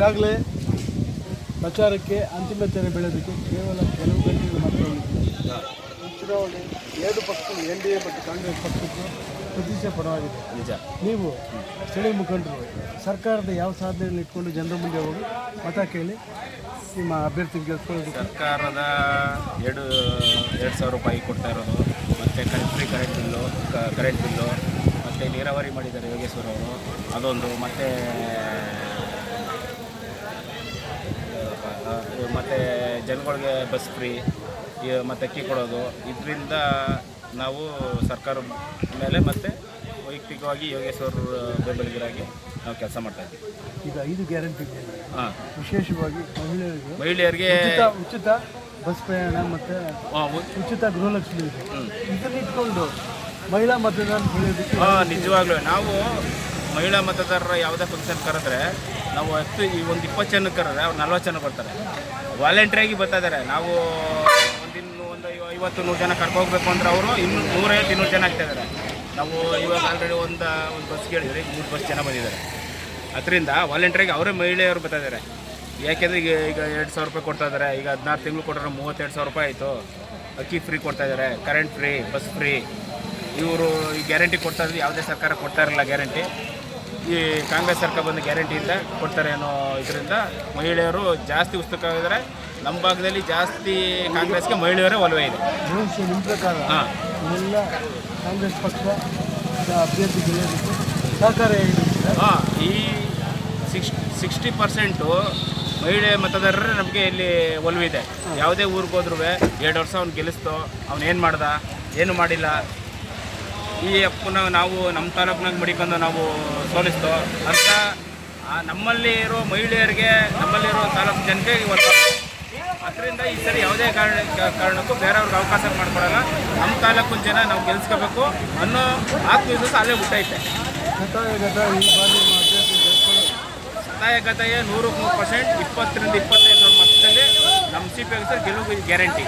ಈಗಾಗಲೇ ಪ್ರಚಾರಕ್ಕೆ ಅಂತಿಮ ತೆರೆ ಬೆಳೆದಕ್ಕೆ ಕೇವಲ ಕೆಲವು ಗಂಟೆಗಳು ಮಾತ್ರ ಚುನಾವಣೆ ಎರಡು ಪಕ್ಷಗಳು ಎನ್ ಡಿ ಎ ಮತ್ತು ಕಾಂಗ್ರೆಸ್ ಪಕ್ಷಕ್ಕೆ ಪ್ರತಿಷ್ಠೆ ಪರವಾಗಿದೆ. ನಿಜ. ನೀವು ಸ್ಥಳೀಯ ಮುಖಂಡರು ಸರ್ಕಾರದ ಯಾವ ಸಾಧನೆಯನ್ನು ಇಟ್ಕೊಂಡು ಜನರ ಮುಂದೆ ಹೋಗಿ ಮತ ಕೇಳಿ ನಿಮ್ಮ ಅಭ್ಯರ್ಥಿ ಗೆಲ್ಸ್ಕೊಳ್ಳೋದಕ್ಕೆ ಸರ್ಕಾರದ ಎರಡು ಎರಡು ಸಾವಿರ ರೂಪಾಯಿ ಕೊಡ್ತಾ ಇರೋದು ಮತ್ತು current free current bill current bill ಮತ್ತು ನೀರಾವರಿ ಮಾಡಿದ್ದಾರೆ ಯೋಗೇಶ್ವರ ಅವರು ಅದೊಂದು ಮತ್ತು ಮತ್ತು ಜನಗಳಿಗೆ ಬಸ್ ಫ್ರೀ ಮತ್ತು ಅಕ್ಕಿ ಕೊಡೋದು ಇದರಿಂದ ನಾವು ಸರ್ಕಾರ ಮೇಲೆ ಮತ್ತು ವೈಯಕ್ತಿಕವಾಗಿ ಯೋಗೇಶ್ವರ ಬೆಂಬಲಿಗರಾಗಿ ನಾವು ಕೆಲಸ ಮಾಡ್ತಾ ಇದ್ದೀವಿ. ಈಗ ಐದು ಗ್ಯಾರಂಟಿ ಹಾಂ. ವಿಶೇಷವಾಗಿ ಮಹಿಳೆಯರಿಗೆ ಮಹಿಳೆಯರಿಗೆ ಉಚಿತ ಬಸ್ ಪ್ರಯಾಣ ಮತ್ತು ಉಚಿತ ಗೃಹಲಕ್ಷ್ಮಿ ಇದೆ. ಇದನ್ನ ಇಟ್ಕೊಂಡು ಮಹಿಳಾ ಮತದಾರರು ಬೆಳೆಯೋದಕ್ಕೆ ಹಾಂ ನಿಜವಾಗ್ಲೂ. ನಾವು ಮಹಿಳಾ ಮತದಾರರ ಯಾವುದೇ ಫಂಕ್ಷನ್ ಕರೆದ್ರೆ ನಾವು ಹತ್ತು ಈ ಒಂದು ಇಪ್ಪತ್ತು ಜನಕ್ಕೆ ಕರೆದ್ರೆ ಅವ್ರು ನಲ್ವತ್ತು ಜನ ಬರ್ತಾರೆ. ವಾಲಂಟ್ರಿಯಾಗಿ ಬರ್ತಾ ಇದ್ದಾರೆ ನಾವು ಒಂದಿನ್ನು ಒಂದು ಐವ- ಐವತ್ತು ನೂರು ಜನ ಕರ್ಕೋಗ್ಬೇಕು ಅಂದ್ರೆ ಅವರು ಇನ್ನೂ ನೂರೈವತ್ತು ಇನ್ನೂರು ಜನ ಆಗ್ತಾ ಇದ್ದಾರೆ ನಾವು ಇವಾಗ ಆಲ್ರೆಡಿ ಒಂದು ಒಂದು ಬಸ್ ಕೇಳಿದ್ರೆ ಮೂರು ಬಸ್ ಜನ ಬಂದಿದ್ದಾರೆ. ಅದರಿಂದ ವಾಲಂಟ್ರಿಯಾಗಿ ಅವರೇ ಮಹಿಳೆಯರು ಬರ್ತಾ ಇದ್ದಾರೆ ಯಾಕೆಂದರೆ ಈಗ ಈಗ ಎರಡು ಸಾವಿರ ರೂಪಾಯಿ ಕೊಡ್ತಾ ಇದ್ದಾರೆ ಈಗ ಹದಿನಾರು ತಿಂಗಳು ಕೊಟ್ಟರೆ ಮೂವತ್ತೆರಡು ಸಾವಿರ ರೂಪಾಯಿ ಆಯಿತು. ಅಕ್ಕಿ ಫ್ರೀ ಕೊಡ್ತಾ ಇದ್ದಾರೆ ಕರೆಂಟ್ ಫ್ರೀ ಬಸ್ ಫ್ರೀ ಇವರು ಈ ಗ್ಯಾರಂಟಿ ಕೊಡ್ತಾ ಇದ್ರು ಯಾವುದೇ ಸರ್ಕಾರ ಕೊಡ್ತಾ ಇರಲಿಲ್ಲ ಗ್ಯಾರಂಟಿ ಈ ಕಾಂಗ್ರೆಸ್ ಸರ್ಕಾರ ಬಂದು ಗ್ಯಾರಂಟಿಯಿಂದ ಕೊಡ್ತಾರೆ ಅನ್ನೋ ಇದರಿಂದ ಮಹಿಳೆಯರು ಜಾಸ್ತಿ ಉತ್ಸುಕವಾಗಿದ್ದಾರೆ ನಮ್ಮ ಭಾಗದಲ್ಲಿ ಜಾಸ್ತಿ ಕಾಂಗ್ರೆಸ್ಗೆ ಮಹಿಳೆಯರೇ ಒಲವೇ ಇದೆ. ನಿಮ್ಮ ಪ್ರಕಾರ ಹಾಂ. ಕಾಂಗ್ರೆಸ್ ಪಕ್ಷ ಅಭ್ಯರ್ಥಿ ಗೆಲ್ಲೋದಕ್ಕೆ ಸಹಕಾರ ಹಾಂ ಈ ಸಿಕ್ಸ್ ಸಿಕ್ಸ್ಟಿ ಪರ್ಸೆಂಟು ಮಹಿಳೆ ಮತದಾರರೇ ನಮಗೆ ಇಲ್ಲಿ ಒಲವಿದೆ. ಯಾವುದೇ ಊರಿಗೆ ಹೋದ್ರೂ ಎರಡು ವರ್ಷ ಅವ್ನು ಗೆಲ್ಲಿಸ್ತೋ ಅವ್ನು ಏನು ಮಾಡ್ದ ಏನು ಮಾಡಿಲ್ಲ ಈ ಅಪ್ಪನ ನಾವು ನಮ್ಮ ತಾಲೂಕಿನಾಗ ಮಡಿಕೊಂಡು ನಾವು ಸೋಲಿಸ್ತೋ ಅಂತ ನಮ್ಮಲ್ಲಿ ಇರೋ ಮಹಿಳೆಯರಿಗೆ ನಮ್ಮಲ್ಲಿರೋ ತಾಲೂಕು ಜನಕ್ಕೆ ಇವತ್ತು ಅದರಿಂದ ಈ ಸರಿ ಯಾವುದೇ ಕಾರಣ, ಕಾರಣಕ್ಕೂ ಬೇರೆಯವ್ರಿಗೆ ಅವಕಾಶ ಮಾಡಿಕೊಡಲ್ಲ. ನಮ್ಮ ತಾಲೂಕಿನ ಜನ ನಾವು ಗೆಲ್ಸ್ಕೋಬೇಕು ಅನ್ನೋ ಆತ್ಮವಿಶ್ವಾಸ ಅಲ್ಲೇ ಹುಟ್ಟೈತೆ. ಸಹಾಯಕತೆಯ ನೂರಕ್ಕೆ ನೂರು ಪರ್ಸೆಂಟ್, ಇಪ್ಪತ್ತರಿಂದ ಇಪ್ಪತ್ತೈದು ಸಾವಿರ ಮಟ್ಟದಲ್ಲಿ ನಮ್ಮ ಸಿ ಪಿ ಗೆಲುವು ಗ್ಯಾರಂಟಿ.